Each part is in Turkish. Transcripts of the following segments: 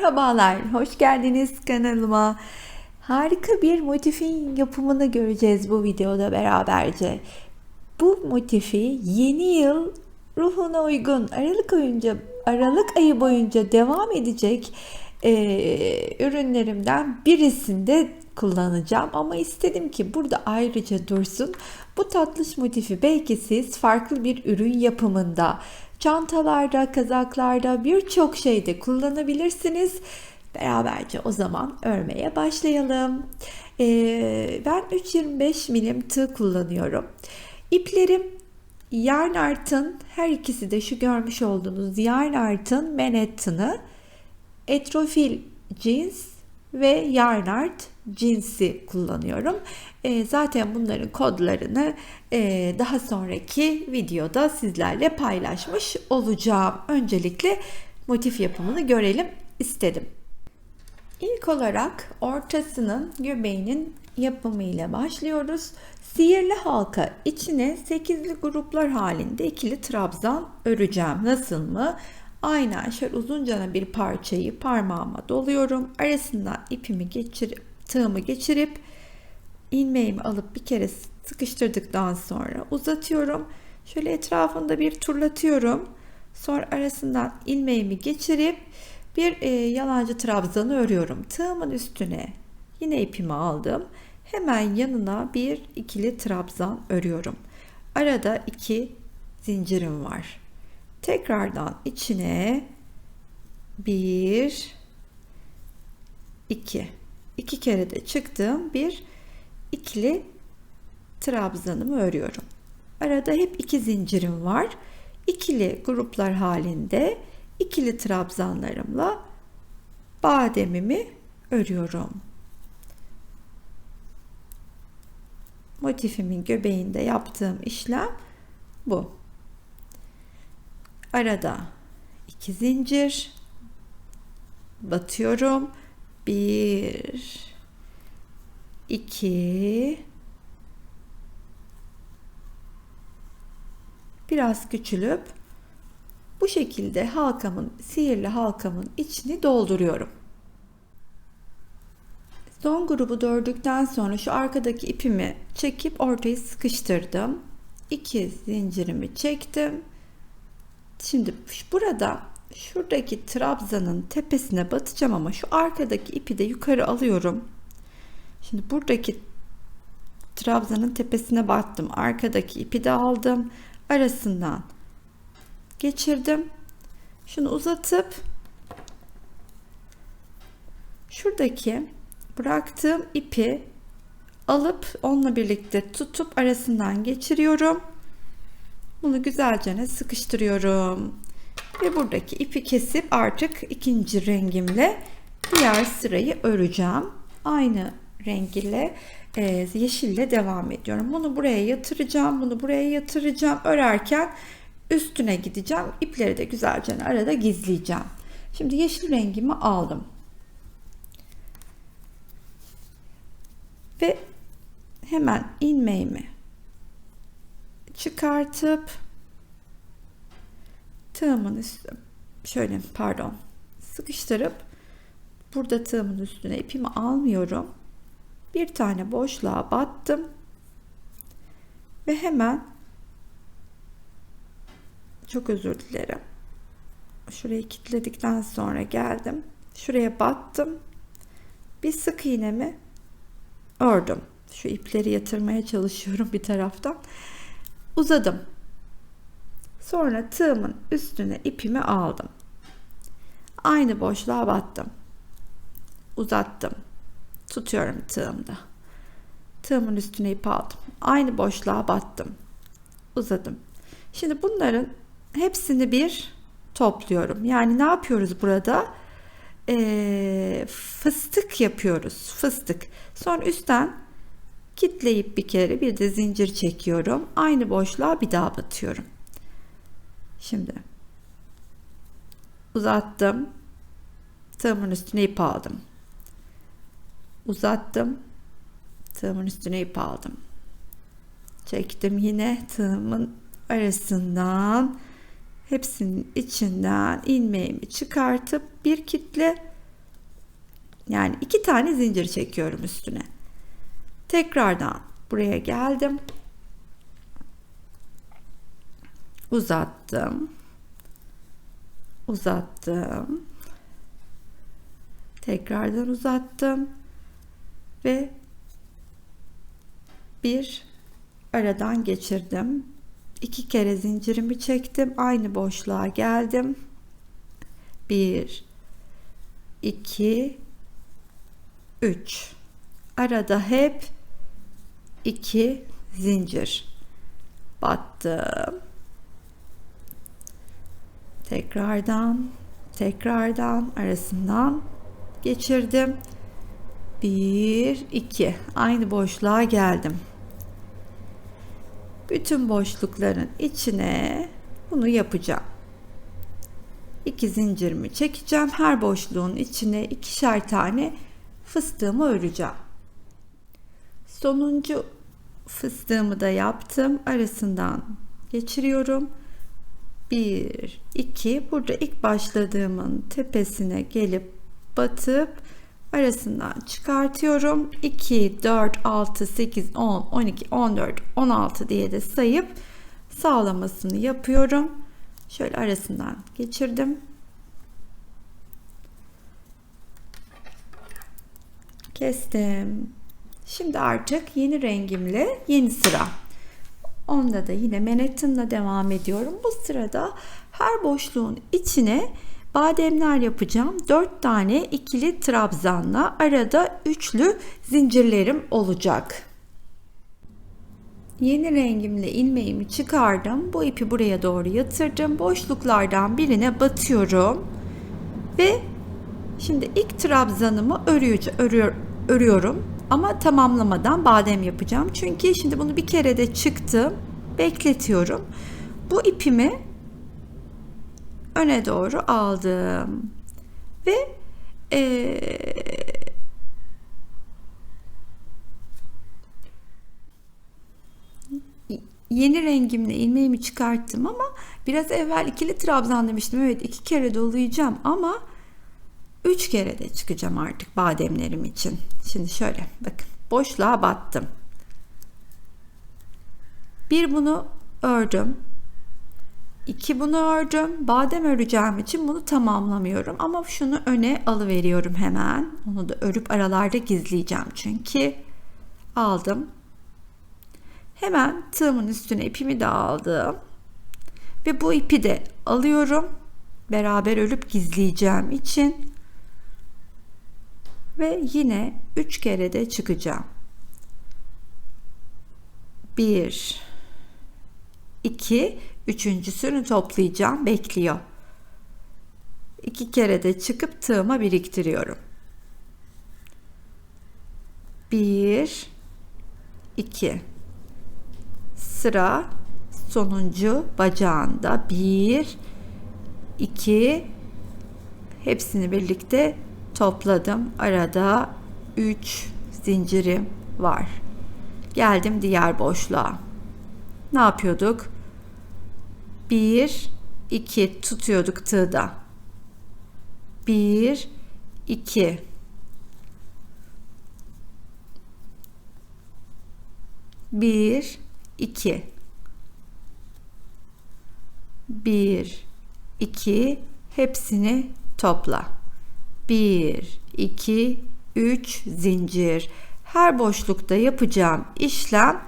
Merhabalar, hoş geldiniz kanalıma. Harika bir motifin yapımını göreceğiz bu videoda beraberce. Bu motifi yeni yıl ruhuna uygun Aralık oyunca Aralık ayı boyunca devam edecek e, ürünlerimden birisinde kullanacağım ama istedim ki burada ayrıca dursun. Bu tatlış motifi belki siz farklı bir ürün yapımında çantalarda, kazaklarda birçok şeyde kullanabilirsiniz. Beraberce o zaman örmeye başlayalım. Ee, ben 3.25 milim tığ kullanıyorum. İplerim Yarn Art'ın her ikisi de şu görmüş olduğunuz Yarn Art'ın Manhattan'ı Etrofil Jeans ve Yarn Art cinsi kullanıyorum. E, zaten bunların kodlarını e, daha sonraki videoda sizlerle paylaşmış olacağım. Öncelikle motif yapımını görelim istedim. İlk olarak ortasının göbeğinin yapımıyla başlıyoruz. Sihirli halka içine 8'li gruplar halinde ikili trabzan öreceğim. Nasıl mı? Aynen şöyle uzuncana bir parçayı parmağıma doluyorum. Arasından ipimi geçirip tığımı geçirip ilmeğimi alıp bir kere sıkıştırdıktan sonra uzatıyorum. Şöyle etrafında bir turlatıyorum. Sonra arasından ilmeğimi geçirip bir e, yalancı trabzanı örüyorum. Tığımın üstüne yine ipimi aldım. Hemen yanına bir ikili trabzan örüyorum. Arada iki zincirim var. Tekrardan içine bir iki iki kere de çıktığım bir ikili trabzanımı örüyorum. Arada hep iki zincirim var. İkili gruplar halinde ikili trabzanlarımla bademimi örüyorum. Motifimin göbeğinde yaptığım işlem bu. Arada iki zincir batıyorum bir, iki, biraz küçülüp bu şekilde halkamın, sihirli halkamın içini dolduruyorum. Son grubu dördükten sonra şu arkadaki ipimi çekip ortayı sıkıştırdım. İki zincirimi çektim. Şimdi burada şuradaki trabzanın tepesine batacağım ama şu arkadaki ipi de yukarı alıyorum. Şimdi buradaki trabzanın tepesine battım. Arkadaki ipi de aldım. Arasından geçirdim. Şunu uzatıp şuradaki bıraktığım ipi alıp onunla birlikte tutup arasından geçiriyorum. Bunu güzelce sıkıştırıyorum. Ve buradaki ipi kesip artık ikinci rengimle diğer sırayı öreceğim. Aynı renk ile e, yeşille devam ediyorum. Bunu buraya yatıracağım. Bunu buraya yatıracağım. Örerken üstüne gideceğim. İpleri de güzelce arada gizleyeceğim. Şimdi yeşil rengimi aldım. Ve hemen ilmeğimi çıkartıp tığımın üstü şöyle pardon sıkıştırıp burada tığımın üstüne ipimi almıyorum. Bir tane boşluğa battım. Ve hemen çok özür dilerim. Şurayı kilitledikten sonra geldim. Şuraya battım. Bir sık iğnemi ördüm. Şu ipleri yatırmaya çalışıyorum bir taraftan. Uzadım. Sonra tığımın üstüne ipimi aldım. Aynı boşluğa battım. Uzattım. Tutuyorum tığımda. Tığımın üstüne ip aldım. Aynı boşluğa battım. Uzadım. Şimdi bunların hepsini bir topluyorum. Yani ne yapıyoruz burada? Ee, fıstık yapıyoruz. Fıstık. Sonra üstten kitleyip bir kere bir de zincir çekiyorum. Aynı boşluğa bir daha batıyorum. Şimdi uzattım. Tığımın üstüne ip aldım. Uzattım. Tığımın üstüne ip aldım. Çektim yine tığımın arasından hepsinin içinden ilmeğimi çıkartıp bir kitle Yani iki tane zincir çekiyorum üstüne. Tekrardan buraya geldim. Uzattım. Uzattım. Tekrardan uzattım. Ve bir aradan geçirdim. İki kere zincirimi çektim. Aynı boşluğa geldim. Bir, iki, üç. Arada hep iki zincir battım. Tekrardan, tekrardan arasından geçirdim. Bir, iki. Aynı boşluğa geldim. Bütün boşlukların içine bunu yapacağım. İki zincirimi çekeceğim. Her boşluğun içine ikişer tane fıstığımı öreceğim. Sonuncu fıstığımı da yaptım. Arasından geçiriyorum. 1 2 burada ilk başladığımın tepesine gelip batıp arasından çıkartıyorum. 2 4 6 8 10 12 14 16 diye de sayıp sağlamasını yapıyorum. Şöyle arasından geçirdim. Kestim. Şimdi artık yeni rengimle yeni sıra. Onda da yine Manhattan'la devam ediyorum. Bu sırada her boşluğun içine bademler yapacağım. 4 tane ikili trabzanla arada üçlü zincirlerim olacak. Yeni rengimle ilmeğimi çıkardım. Bu ipi buraya doğru yatırdım. Boşluklardan birine batıyorum. Ve şimdi ilk trabzanımı örüyor, örüyorum. Ama tamamlamadan badem yapacağım. Çünkü şimdi bunu bir kere de çıktım. Bekletiyorum. Bu ipimi öne doğru aldım. Ve ee, yeni rengimle ilmeğimi çıkarttım ama biraz evvel ikili trabzan demiştim. Evet iki kere dolayacağım ama üç kere de çıkacağım artık bademlerim için. Şimdi şöyle bakın boşluğa battım. Bir bunu ördüm. İki bunu ördüm. Badem öreceğim için bunu tamamlamıyorum. Ama şunu öne alıveriyorum hemen. Onu da örüp aralarda gizleyeceğim çünkü. Aldım. Hemen tığımın üstüne ipimi de aldım. Ve bu ipi de alıyorum. Beraber örüp gizleyeceğim için. Ve yine 3 kere de çıkacağım. 1 2 üçüncüsünü toplayacağım. Bekliyor. İki kere de çıkıp tığıma biriktiriyorum. 1 2 sıra sonuncu bacağında 1 2 hepsini birlikte topladım. Arada 3 zincirim var. Geldim diğer boşluğa. Ne yapıyorduk? 1 2 tutuyorduk tığda. 1 2 1 2 1 2 hepsini topla. 1, 2, 3 zincir. Her boşlukta yapacağım işlem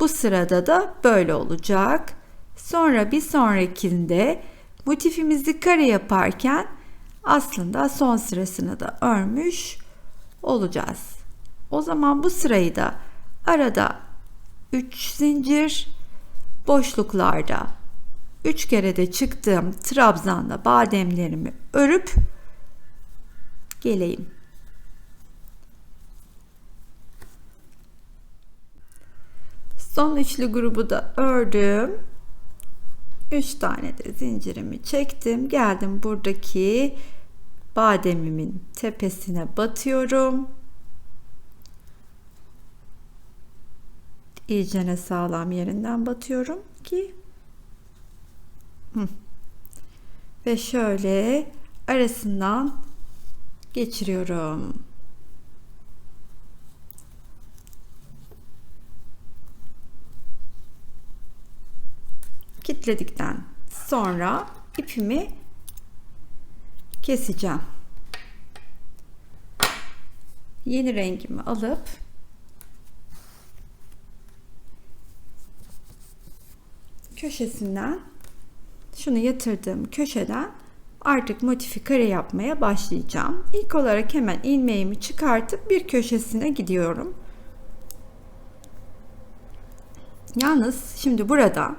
bu sırada da böyle olacak. Sonra bir sonrakinde motifimizi kare yaparken aslında son sırasını da örmüş olacağız. O zaman bu sırayı da arada 3 zincir boşluklarda 3 kere de çıktığım trabzanla bademlerimi örüp geleyim. Son üçlü grubu da ördüm. 3 tane de zincirimi çektim. Geldim buradaki bademimin tepesine batıyorum. İyicene sağlam yerinden batıyorum ki ve şöyle arasından geçiriyorum. Kitledikten sonra ipimi keseceğim. Yeni rengimi alıp köşesinden şunu yatırdığım köşeden artık motifi kare yapmaya başlayacağım. İlk olarak hemen ilmeğimi çıkartıp bir köşesine gidiyorum. Yalnız şimdi burada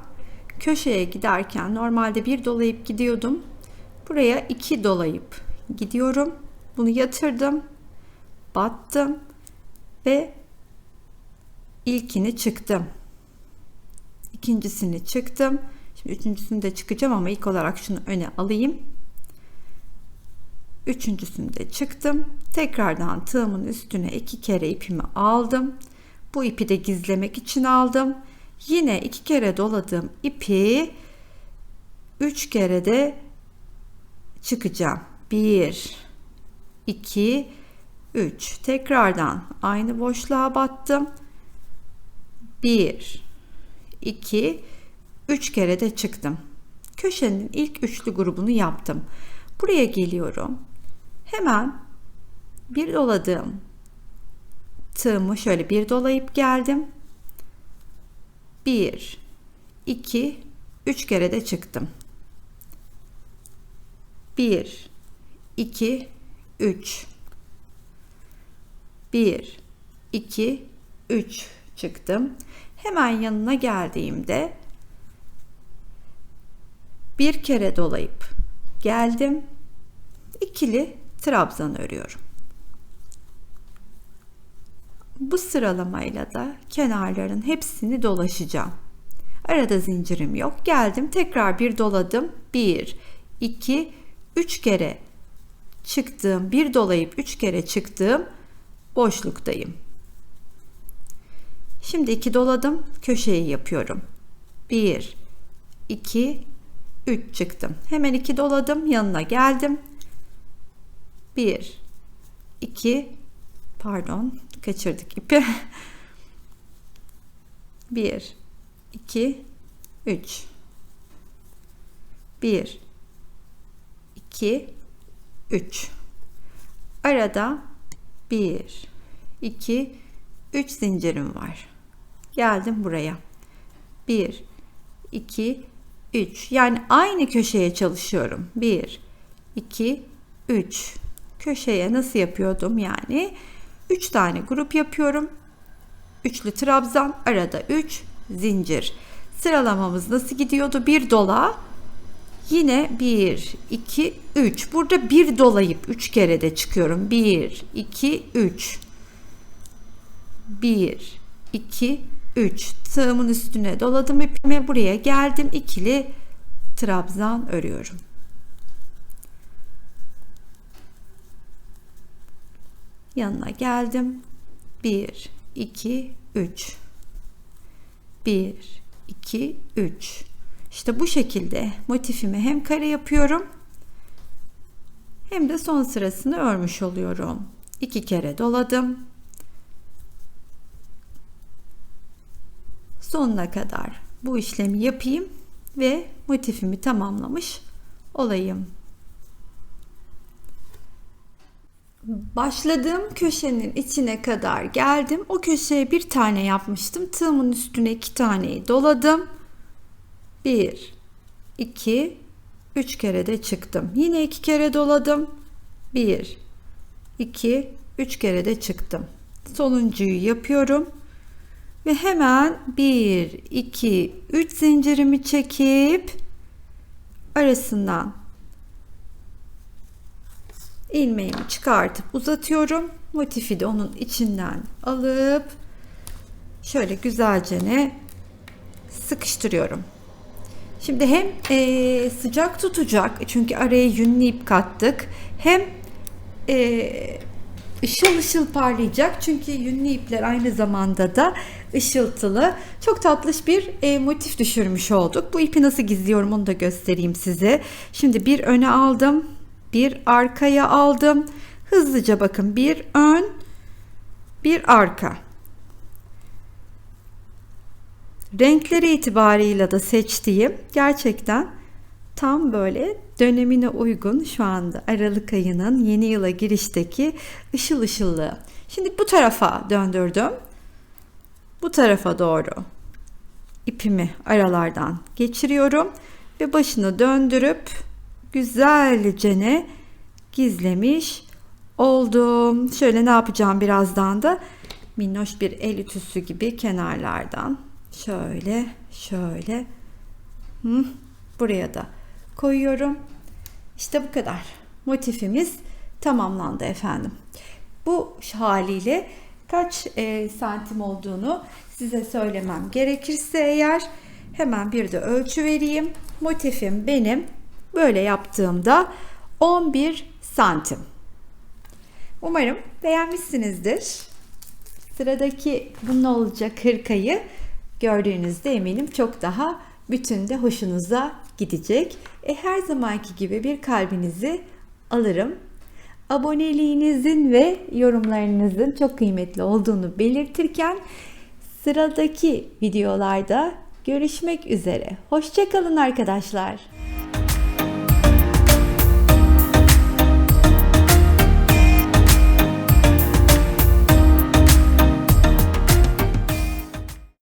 köşeye giderken normalde bir dolayıp gidiyordum. Buraya iki dolayıp gidiyorum. Bunu yatırdım. Battım ve ilkini çıktım. İkincisini çıktım. Şimdi üçüncüsünü de çıkacağım ama ilk olarak şunu öne alayım. Üçüncüsünü de çıktım. Tekrardan tığımın üstüne iki kere ipimi aldım. Bu ipi de gizlemek için aldım. Yine iki kere doladığım ipi üç kere de çıkacağım. Bir, iki, üç. Tekrardan aynı boşluğa battım. Bir, iki, üç kere de çıktım. Köşenin ilk üçlü grubunu yaptım. Buraya geliyorum. Hemen bir doladığım tığımı şöyle bir dolayıp geldim. 1 2 3 kere de çıktım. 1 2 3 1 2 3 çıktım. Hemen yanına geldiğimde bir kere dolayıp geldim. İkili trabzan örüyorum. Bu sıralamayla da kenarların hepsini dolaşacağım. Arada zincirim yok. Geldim tekrar bir doladım. 1 2 3 kere çıktığım, bir dolayıp 3 kere çıktığım boşluktayım. Şimdi iki doladım. Köşeyi yapıyorum. 1 2 3 çıktım. Hemen iki doladım. Yanına geldim. 1 2 pardon kaçırdık ipi. 1 2 3 1 2 3 arada 1 2 3 zincirim var. Geldim buraya. 1 2 3 yani aynı köşeye çalışıyorum. 1 2 3 köşeye nasıl yapıyordum yani 3 tane grup yapıyorum. Üçlü trabzan, arada 3 zincir. Sıralamamız nasıl gidiyordu? Bir dola. Yine 1 2 3. Burada bir dolayıp 3 kere de çıkıyorum. 1 2 3. 1 2 3. Tığımın üstüne doladım ipimi. Buraya geldim. ikili trabzan örüyorum. Yanına geldim. 1 2 3 1 2 3 İşte bu şekilde motifimi hem kare yapıyorum hem de son sırasını örmüş oluyorum. İki kere doladım. Sonuna kadar bu işlemi yapayım ve motifimi tamamlamış olayım. Başladığım köşenin içine kadar geldim. O köşeye bir tane yapmıştım. Tığımın üstüne iki taneyi doladım. Bir, iki, üç kere de çıktım. Yine iki kere doladım. Bir, iki, üç kere de çıktım. Sonuncuyu yapıyorum. Ve hemen bir, iki, üç zincirimi çekip arasından ilmeğimi çıkartıp uzatıyorum. Motifi de onun içinden alıp şöyle güzelce ne sıkıştırıyorum. Şimdi hem e, sıcak tutacak çünkü araya yünlü ip kattık. Hem e, ışıl ışıl parlayacak çünkü yünlü ipler aynı zamanda da ışıltılı. Çok tatlış bir e, motif düşürmüş olduk. Bu ipi nasıl gizliyorum onu da göstereyim size. Şimdi bir öne aldım bir arkaya aldım. Hızlıca bakın bir ön bir arka. renkleri itibarıyla da seçtiğim gerçekten tam böyle dönemine uygun şu anda Aralık ayının yeni yıla girişteki ışıl ışıllığı. Şimdi bu tarafa döndürdüm. Bu tarafa doğru ipimi aralardan geçiriyorum ve başını döndürüp güzelce gizlemiş oldum. Şöyle ne yapacağım birazdan da minnoş bir el ütüsü gibi kenarlardan şöyle şöyle hı, buraya da koyuyorum. İşte bu kadar. Motifimiz tamamlandı efendim. Bu haliyle kaç e, santim olduğunu size söylemem gerekirse eğer hemen bir de ölçü vereyim. Motifim benim böyle yaptığımda 11 santim. Umarım beğenmişsinizdir. Sıradaki bunun olacak hırkayı gördüğünüzde eminim çok daha bütün de hoşunuza gidecek. E, her zamanki gibi bir kalbinizi alırım. Aboneliğinizin ve yorumlarınızın çok kıymetli olduğunu belirtirken sıradaki videolarda görüşmek üzere. Hoşçakalın arkadaşlar.